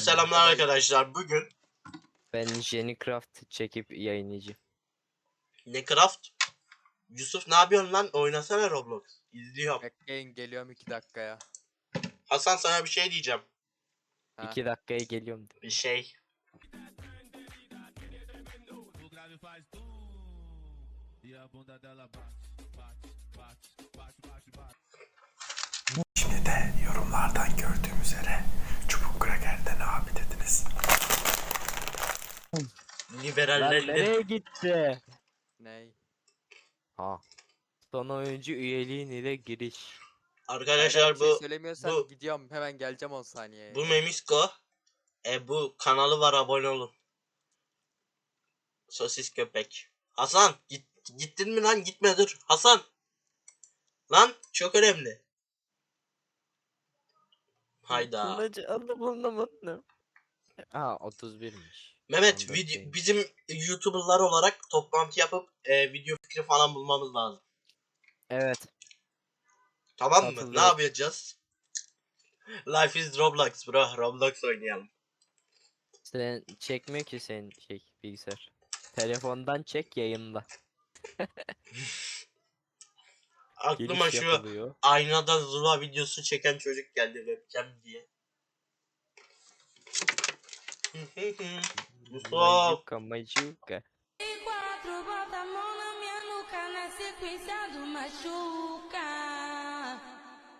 Selamlar arkadaşlar. Bugün Ben Jenny Craft çekip yayınlayacağım. ne craft? Yusuf ne yapıyorsun lan? Oynasana Roblox. İzliyorum. Bekleyin geliyorum 2 dakikaya. Hasan sana bir şey diyeceğim. Ha. 2 dakikaya geliyorum. Bir şey. Şimdi de yorumlardan gördüğüm üzere Çubuk Kraker'de ne abi dediniz? Lan Liberaller nereye gitti? Ney? Ha. Son oyuncu üyeliğin ile giriş. Arkadaşlar şey bu söylemiyorsan bu- gidiyorum hemen geleceğim 10 saniyeye. bu Memisko. E bu kanalı var abone olun. Sosis köpek. Hasan git, gittin mi lan? Gitme dur. Hasan. Lan çok önemli. Hayda. Kılıcı alıp bulamadım. Ha 31'miş. Mehmet 14 video, bizim YouTuber'lar olarak toplantı yapıp e, video fikri falan bulmamız lazım. Evet. Tamam mı? Ne yapacağız? Life is Roblox bro. Roblox oynayalım. Sen çekmiyor ki sen şey bilgisayar. Telefondan çek yayında. Aklıma Giriş şu yapılıyor. aynada Zula videosu çeken çocuk geldi webcam diye. Yusuf. Majuka majuka. E quatro, bota a mão na minha nuca na sequência do machuca.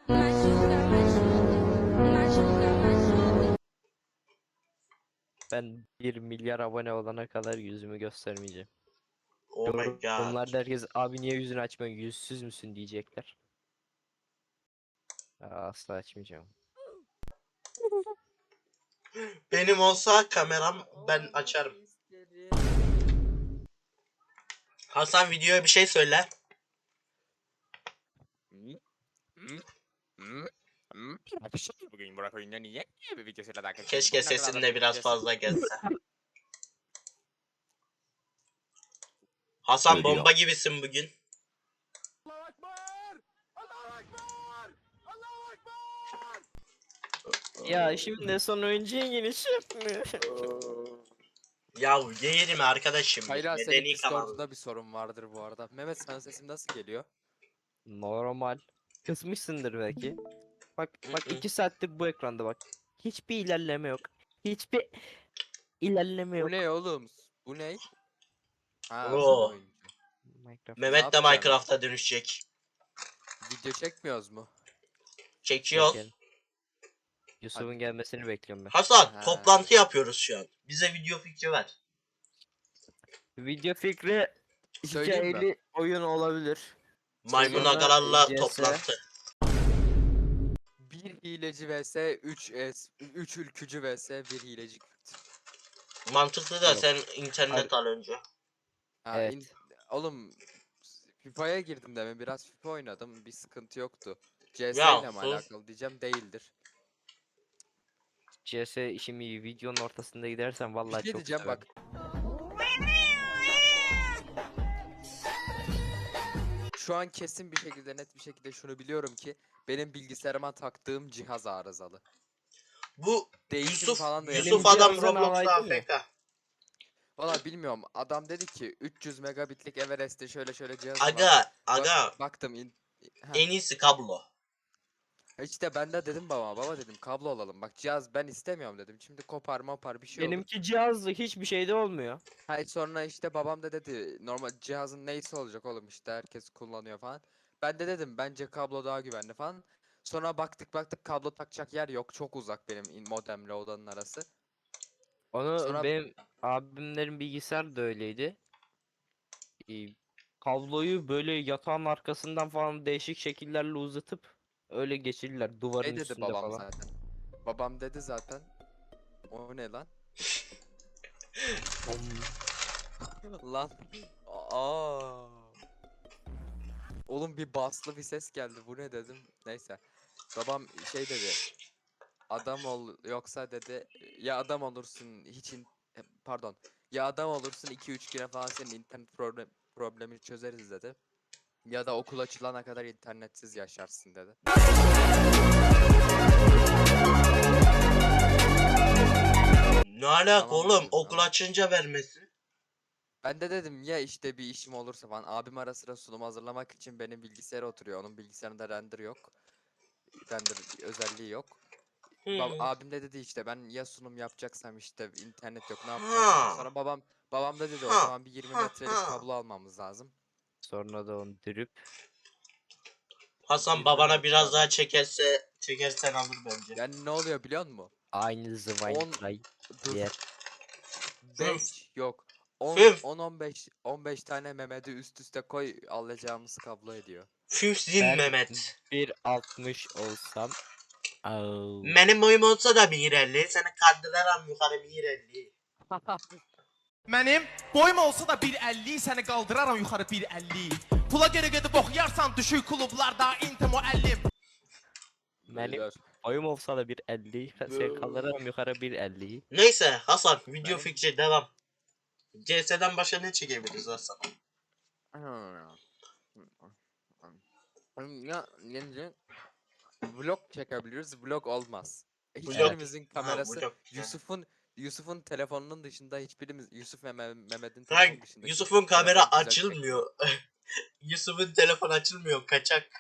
Machuca, machuca, machuca, machuca. Ben 1 milyar abone olana kadar yüzümü göstermeyeceğim. Oh my god. Yorumlarda herkes abi niye yüzünü açmıyorsun yüzsüz müsün diyecekler. Asla açmayacağım. Benim olsa kameram ben açarım. Hasan videoya bir şey söyle. Bugün Burak oyunda niye bir videosuyla daha kaçırdın? Keşke sesin da de biraz fazla gelse. Hasan bomba gibisin bugün. Ya şimdi son oyuncuya giriş yapmıyor. Ya yeğenim arkadaşım. Hayra senin Medeni kanal. Discord'unda bir sorun vardır bu arada. Mehmet sana sesim nasıl geliyor? Normal. Kısmışsındır belki. Bak bak iki saattir bu ekranda bak. Hiçbir ilerleme yok. Hiçbir ilerleme yok. Bu ne oğlum? Bu ne? Ha, Oo. son oyuncu. Minecraft. Mehmet de yapacaksın? Minecraft'a dönüşecek. Video çekmiyoruz mu? Çekiyor. Çekelim. Yusuf'un gelmesini bekliyorum ben. Hasan Ha. toplantı yapıyoruz şu an. Bize video fikri ver. Video fikri Söyleyeyim mi? hikayeli oyun olabilir. Maymun Sonra toplantı. Bir hileci vs 3 es 3 ülkücü vs bir hileci Kürt. Mantıklı da Yok. sen internet al önce. Ha, Evet. in- oğlum FIFA'ya girdim demin biraz FIFA oynadım bir sıkıntı yoktu. CS Ya, ile mi sus. alakalı diyeceğim değildir. CS işim iyi. Videonun ortasında gidersen vallahi şey çok diyeceğim severim. bak. Şu an kesin bir şekilde net bir şekilde şunu biliyorum ki benim bilgisayarıma taktığım cihaz arızalı. Bu Değişim Yusuf, falan da Yusuf adam Roblox'ta? AFK. Valla bilmiyorum adam dedi ki 300 megabitlik Everest'te şöyle şöyle cihaz var. Aga, aga baktım in- Ha. en iyisi kablo. İşte ben de dedim babama baba dedim kablo alalım bak cihaz ben istemiyorum dedim şimdi kopar mopar bir şey olur. Benimki cihazlı hiçbir şeyde olmuyor. Hayır sonra işte babam da dedi normal cihazın neyse olacak oğlum işte herkes kullanıyor falan. Ben de dedim bence kablo daha güvenli falan. Sonra baktık baktık kablo takacak yer yok çok uzak benim in- modemle odanın arası. Onu Sonra- benim abimlerin bilgisayar da öyleydi. Ee, kabloyu böyle yatağın arkasından falan değişik şekillerle uzatıp öyle geçirirler duvarın Şey dedi üstünde babam falan. zaten. Babam dedi zaten. O ne lan? Lan. Aa. Oğlum bir baslı bir ses geldi. Bu ne dedim. Neyse. Babam şey dedi. Adam ol yoksa dedi ya adam olursun hiç in- e, pardon. Ya adam olursun 2-3 güne falan senin internet problem problemi çözeriz dedi. Ya da okul açılana kadar internetsiz yaşarsın dedi. alaka Tamam oğlum dedim, okul tamam. açınca vermesin. Ben de dedim ya işte bir işim olursa falan. Abim ara sıra sunum hazırlamak için benim bilgisayara oturuyor. Onun bilgisayarında render yok. Render özelliği yok. Bab- Hmm. abim de dedi işte ben ya sunum yapacaksam işte internet yok ne Ha. yapacağım. Sonra babam babam da dedi o Ha, zaman bir 20 ha, metrelik ha. kablo almamız lazım. Sonra da onu dürüp Hasan babana biraz daha çekerse çekersen alır bence. Yani ne oluyor biliyor musun? aynı On- zıvayı Dur. yer. 5 yok. 10 Fünf. 10 15 15 tane Mehmet'i üst üste koy alacağımız kablo ediyor. Füfzin Ben- Mehmet. 1.60 olsam Au. Benim boyum olsa da 1.50. Seni kaldırırım yukarı 1.50. Mənim boyum olsa da 1.50 səni qaldıraram yuxarı 1.50 Pula görə gedib oxuyarsan düşük klublarda inti müəllim Benim Beyler, boyum olsa da 1.50 sen kalırım yukarı 1.50 Neyse Hasan video Benim- fikri devam. CS'den başka ne çekebiliriz Hasan? Ya yenge vlog çekebiliriz. Vlog olmaz. Hiçbirimizin kamerası. Yusuf'un Yusuf'un telefonunun dışında hiçbirimiz Yusuf ve Meh- Mehmet'in Kanka, telefon dışında Yusuf'un kamera telefon güzel açılmıyor. Yusuf'un telefon açılmıyor kaçak.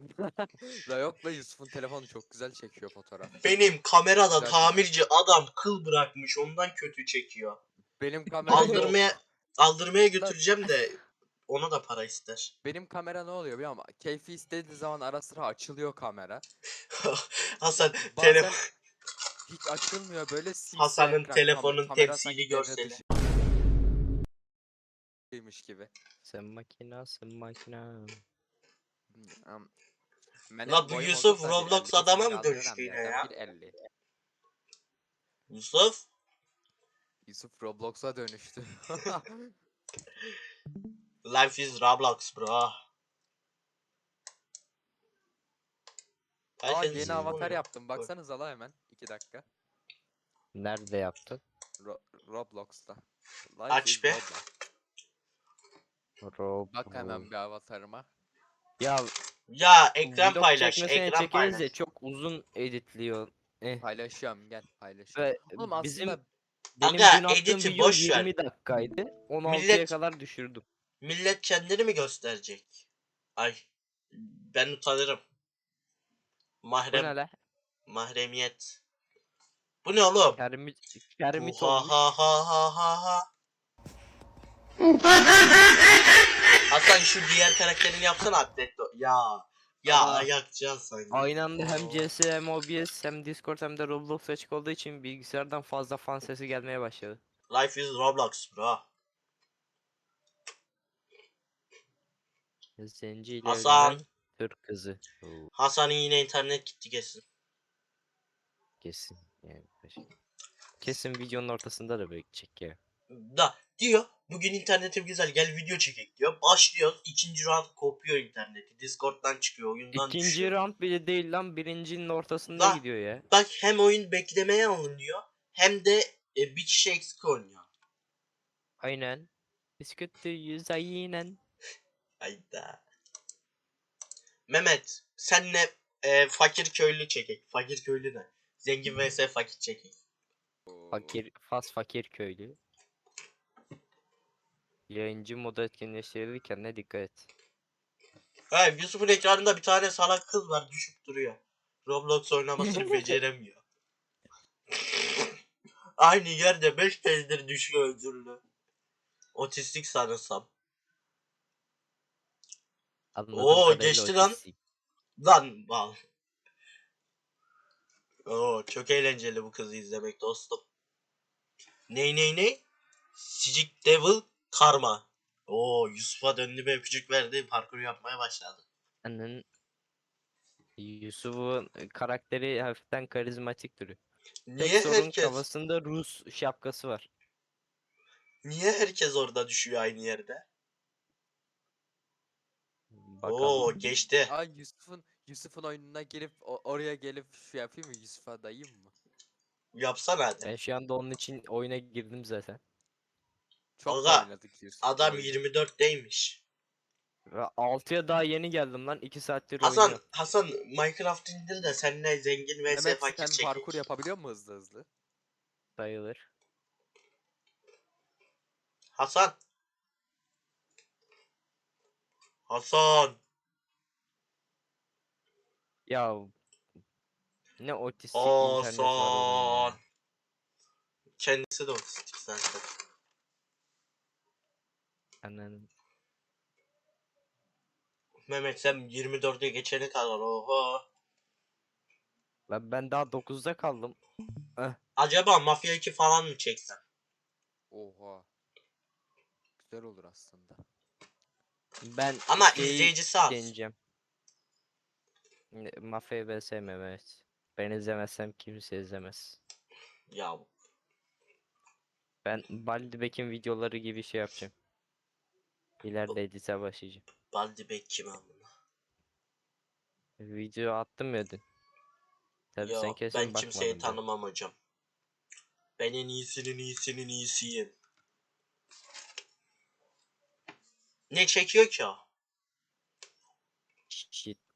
La yok la Yusuf'un telefonu çok güzel çekiyor fotoğraf. Benim kamerada Güzel. tamirci adam kıl bırakmış ondan kötü çekiyor. Benim kamera. Aldırmaya aldırmaya götüreceğim de ona da para ister. Benim kamera ne oluyor biliyor musun? Keyfi istediği zaman ara sıra açılıyor kamera. Hasan Bazen telefon hiç açılmıyor böyle simsiyah Hasan'ın ekran, telefonun kamera devre görseli. dışı- Ymiş gibi. Sen makinasın makina Am- Benim La bu boyum Yusuf olsa Roblox 1.50 adama mı dönüştü yine ya? 1.50. Yusuf Yusuf Roblox'a dönüştü. Life is Roblox bro. Aa Herkes yeni avatar yaptım. Baksanıza la hemen. 2 dakika. Nerede yaptın? Ro- Roblox'ta. Life Aç is be. Roblox. Rob Bak hemen bir avatarıma. Ya Ya ekran vlog paylaş, çekmesine ekran çekeriz paylaş. de çok uzun editliyor. Eh. Paylaşıyorum gel paylaşıyorum. Ve Oğlum bizim benim Aga, dün attığım editi video boş ver. 20 dakikaydı. 16'ya Millet- kadar düşürdüm. Millet kendini mi gösterecek? Ay ben utanırım. Bu Mahrem, ne la? mahremiyet. Bu ne oğlum? Kermit, Kermit ha olmuş. ha ha ha ha ha. Hasan şu diğer karakterini yapsana atlet. Ya ya Aa. ayakcan sanki. Aynı anda hem CS hem OBS hem Discord hem de Roblox açık olduğu için bilgisayardan fazla fan sesi gelmeye başladı. Life is Roblox bro. Zenci ile Hasan. Türk kızı. Oo, Hasan'ın yine internet gitti kesin. kesin. Yani kesin videonun ortasında da böyle çek ya. Da diyor bugün internetim güzel gel video çekek diyor. Başlıyoruz ikinci round kopuyor interneti. Discord'dan çıkıyor oyundan İkinci düşüyor. round bile değil lan birincinin ortasında Lan. gidiyor ya. Bak hem oyun beklemeye alınıyor hem de e, bir kişi eksik oynuyor. Aynen. Biz kötüyüz aynen. Hayda. Mehmet senle e, fakir köylü çekek. Fakir köylü ne? Zengin vs fakir. Oo. Fakir, fas fakir köylü. Yayıncı modu etkinleştirilirken ne dikkat et. Ha, Yusuf'un ekranında bir tane salak kız var düşüp duruyor. Roblox oynamasını beceremiyor. Aynı yerde 5 kezdir düşüyor özürlü. Otistik sanırsam. Anladığım Oo, geçti lan. otistik. Lan bal. Oo çok eğlenceli bu kızı izlemek dostum. Ney ney ney? Sicik Devil Karma. Oo Yusuf'a döndü bir öpücük verdi parkur yapmaya başladı. Annen Yusuf'un karakteri hafiften karizmatik duruyor. Tek Niye sorun herkes kafasında Rus şapkası var. niye herkes orada düşüyor aynı yerde? Bakalım. Oo geçti. Aa Yusuf'un Yusuf'un oyununa gelip o- oraya gelip şu yapayım mı Yusuf'a dayayım mı? Yapsana hadi. Ben şu anda onun için oyuna girdim zaten. Çok Aga, oynadık Yusuf'la Adam oyunu. 24'deymiş. Ve 6'ya daha yeni geldim lan 2 saattir Hasan oynuyorum. Hasan Minecraft indir de seninle zengin vs Mehmet fakir sen parkur yapabiliyor musun hızlı hızlı? sayılır. Hasan. Hasan. Ya ne otistik internet var onun ya. Kendisi de otistik zaten. Anan. Mehmet sen 24'e geçene kadar oho. Lan ben daha 9'da kaldım. Acaba Mafya 2 falan mı çeksem? Oha. Güzel olur aslında. Ben Ama izleyicisi az. deneyeceğim. Mafyayı ben sevmem evet. Ben izlemezsem kimse izlemez. Ya Ben Baldi Bek'in videoları gibi şey yapacağım. İleride edite başlayacağım. Baldi Bey kim amına? Video attım ya dün. Tabii sen Ya kesin ben kimseyi da. tanımam hocam. Ben en iyisinin iyisinin iyisiyim. Ne çekiyor ki o?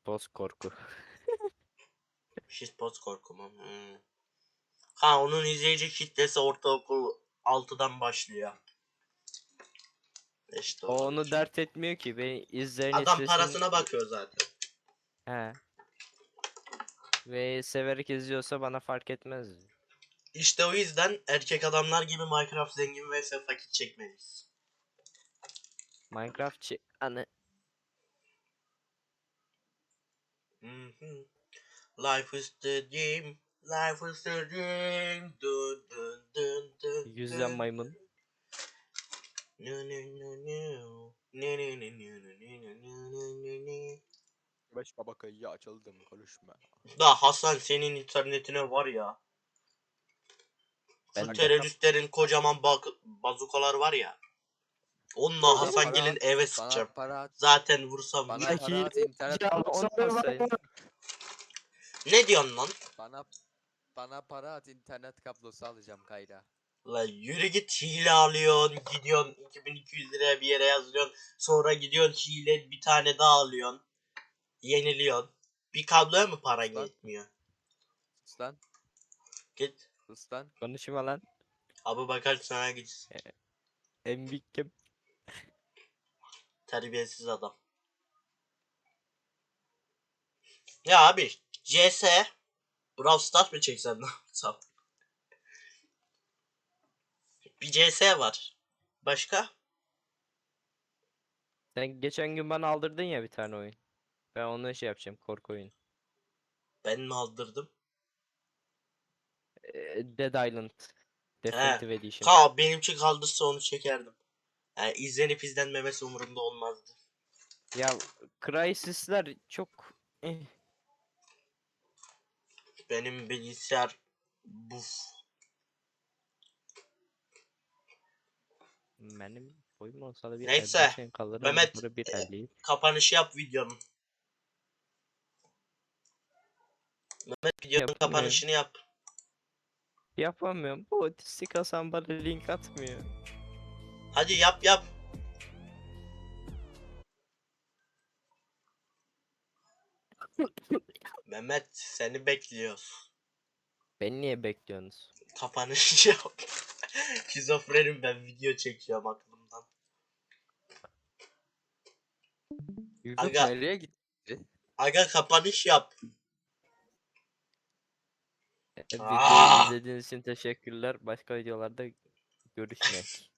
Shit post korku. Shitpost korku mu? Hmm. Ha onun izleyici kitlesi ortaokul 6'dan başlıyor. İşte O onu dert etmiyor ki. Ben izleyen Adam izlesin- parasına bakıyor zaten. He. Ve severek izliyorsa bana fark etmez. İşte o yüzden erkek adamlar gibi Minecraft zengin vs fakir çekmeliyiz. Minecraft çi- Anı. Mhm. Life is the dream. Life is the dream. Dun dun dun dun. Yüzden dun. maymun. No, no, no, no. No, no, no, no, no, no, no, no, no, no. Beş baba kayıya açıldım konuşma. Da Hasan senin internetine var ya. Ben Şu de- teröristlerin kocaman bak bazukalar var ya. Onunla Hasan Bana- gelin eve sıçacağım. Para at. Zaten vursam Bana bir- para at internet. Ya. Ne diyorsun lan? Bana bana para at internet kablosu alacağım kayra. La yürü git hile alıyorsun gidiyorsun 2200 liraya bir yere yazıyorsun sonra gidiyorsun hile bir tane daha alıyorsun yeniliyorsun bir kabloya mı paran Lan. yetmiyor Sus lan. git Sus lan. Konuşma lan. Abu Bakar sana git En büyük kim? Terbiyesiz adam ya abi CS Brawl Stars mı çeksen ne yapsam bir CS var başka Sen geçen gün bana aldırdın ya bir tane oyun. Ben onu şey yapacağım korku oyunu. ben mi aldırdım Ee, Dead Island. Definitive Edition. Ha benimki kaldırsa onu çekerdim. Yani izlenip izlenmemesi umurumda olmazdı. Ya Crysis'ler çok eh, Benim bilgisayar buf. benim boyum olsa da bir Neyse, 55'in kalırım. Mehmet, Burada bir e, 50. Kapanışı yap videonun. Mehmet videonun kapanışını yap. Yapamıyorum. Bu otistik Hasan bana link atmıyor. Hadi yap yap. Mehmet seni bekliyoruz. Beni niye bekliyorsunuz? Kapanışı yap. Şizofrenim ben video çekiyorum aklımdan. Aga Nereye gitti? aga kapanış yap. videoyu Ah! izlediğiniz için teşekkürler. Başka videolarda görüşmek.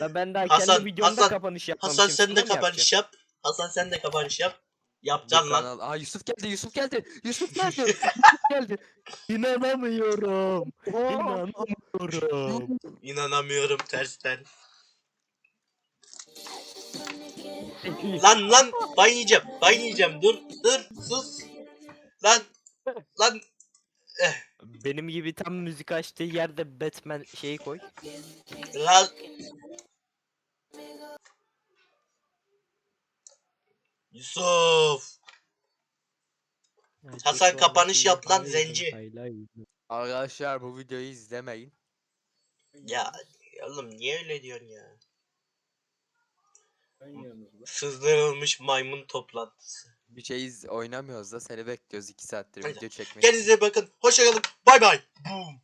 Da ben daha Hasan- kendi videomda Hasan- kapanış yapmamışım. Hasan sen de mı kapanış yap. Hasan sen de kapanış yap. Bu Yapacaksın lan. kanal- Aa Yusuf geldi Yusuf geldi. Yusuf geldi. Yusuf geldi. İnanamıyorum. İnanamıyorum. İnanamıyorum tersten. lan lan ban yiyeceğim. Ban yiyeceğim. Dur dur sus. Lan lan Benim gibi tam müzik açtığı yerde Batman şeyi koy. lan. Yusuf. Hasan kapanış yap lan zenci. Arkadaşlar bu videoyu izlemeyin. Ya oğlum niye öyle diyorsun ya? Sızdırılmış maymun toplantısı. Bir şey iz oynamıyoruz da seni bekliyoruz 2 saattir Aynen. video çekmek. Kendinize bakın. Hoşçakalın. Bay bay. Boom.